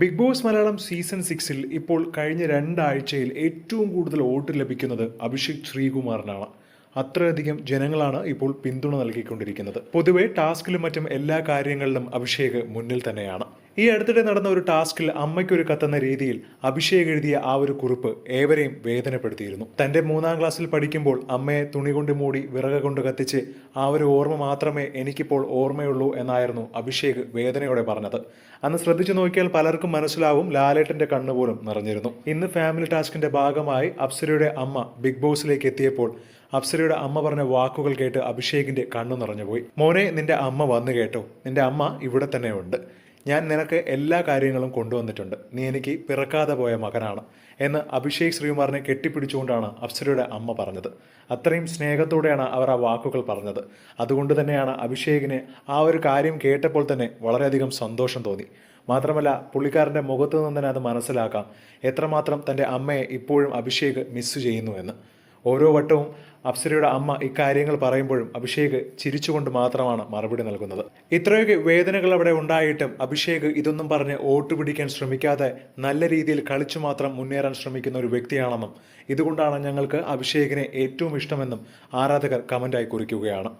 Big boss Malayalam season സിക്സിൽ ഇപ്പോൾ കഴിഞ്ഞ രണ്ടാഴ്ചയിൽ ഏറ്റവും കൂടുതൽ വോട്ട് ലഭിക്കുന്നത് അഭിഷേക് ശ്രീകുമാറിനാണ്. അത്രയധികം ജനങ്ങളാണ് ഇപ്പോൾ പിന്തുണ നൽകിക്കൊണ്ടിരിക്കുന്നത്. പൊതുവെ ടാസ്കിലും മറ്റും എല്ലാ കാര്യങ്ങളിലും അഭിഷേക് മുന്നിൽ തന്നെയാണ്. ഈ അടുത്തിടെ നടന്ന ഒരു ടാസ്കിൽ അമ്മയ്ക്കൊരു കത്തെന്ന രീതിയിൽ അഭിഷേക് എഴുതിയ ആ ഒരു കുറിപ്പ് ഏവരെയും വേദനപ്പെടുത്തിയിരുന്നു. തന്റെ മൂന്നാം ക്ലാസ്സിൽ പഠിക്കുമ്പോൾ അമ്മയെ തുണി കൊണ്ട് മൂടി വിറക കൊണ്ട് കത്തിച്ച് ആ ഒരു ഓർമ്മ മാത്രമേ എനിക്കിപ്പോൾ ഓർമ്മയുള്ളൂ എന്നായിരുന്നു അഭിഷേക് വേദനയോടെ പറഞ്ഞത്. അന്ന് ശ്രദ്ധിച്ചു നോക്കിയാൽ പലർക്കും മനസ്സിലാവും ലാലേട്ടന്റെ കണ്ണുപോലും നിറഞ്ഞിരുന്നു. ഇന്ന് ഫാമിലി ടാസ്കിന്റെ ഭാഗമായി അപ്സരയുടെ അമ്മ ബിഗ് ബോസിലേക്ക് എത്തിയപ്പോൾ അപ്സരയുടെ അമ്മ പറഞ്ഞ വാക്കുകൾ കേട്ട് അഭിഷേകിന്റെ കണ്ണു നിറഞ്ഞുപോയി. മോനെ നിന്റെ അമ്മ വന്നു കേട്ടോ. നിന്റെ അമ്മ ഇവിടെ തന്നെ ഉണ്ട് ഞാൻ നിനക്ക് എല്ലാ കാര്യങ്ങളും കൊണ്ടുവന്നിട്ടുണ്ട്. നീ എനിക്ക് പിറക്കാതെ പോയ മകനാണ് എന്ന് അഭിഷേക് ശ്രീകുമാറിനെ കെട്ടിപ്പിടിച്ചുകൊണ്ടാണ് അപ്സരയുടെ അമ്മ പറഞ്ഞത്. അത്രയും സ്നേഹത്തോടെയാണ് അവർ ആ വാക്കുകൾ പറഞ്ഞത്. അതുകൊണ്ട് തന്നെയാണ് അഭിഷേകിന് ആ ഒരു കാര്യം കേട്ടപ്പോൾ തന്നെ വളരെയധികം സന്തോഷം തോന്നി. മാത്രമല്ല പുള്ളിക്കാരന്റെ മുഖത്തു നിന്ന് തന്നെ അത് മനസ്സിലാക്കാം. എത്രമാത്രം തന്റെ അമ്മയെ ഇപ്പോഴും അഭിഷേക് മിസ് ചെയ്യുന്നു എന്ന്. ഓരോ വട്ടവും അപ്സരയുടെ അമ്മ ഇക്കാര്യങ്ങൾ പറയുമ്പോഴും അഭിഷേക് ചിരിച്ചുകൊണ്ട് മാത്രമാണ് മറുപടി നൽകുന്നത്. ഇത്രയൊക്കെ വേദനകൾ അവിടെ ഉണ്ടായിട്ടും അഭിഷേക് ഇതൊന്നും പറഞ്ഞ് ഓട്ടുപിടിക്കാൻ ശ്രമിക്കാതെ നല്ല രീതിയിൽ കളിച്ചു മാത്രം മുന്നേറാൻ ശ്രമിക്കുന്ന ഒരു വ്യക്തിയാണെന്നും ഇതുകൊണ്ടാണ് ഞങ്ങൾക്ക് അഭിഷേകിനെ ഏറ്റവും ഇഷ്ടമെന്നും ആരാധകർ കമന്റായി കുറിക്കുകയാണ്.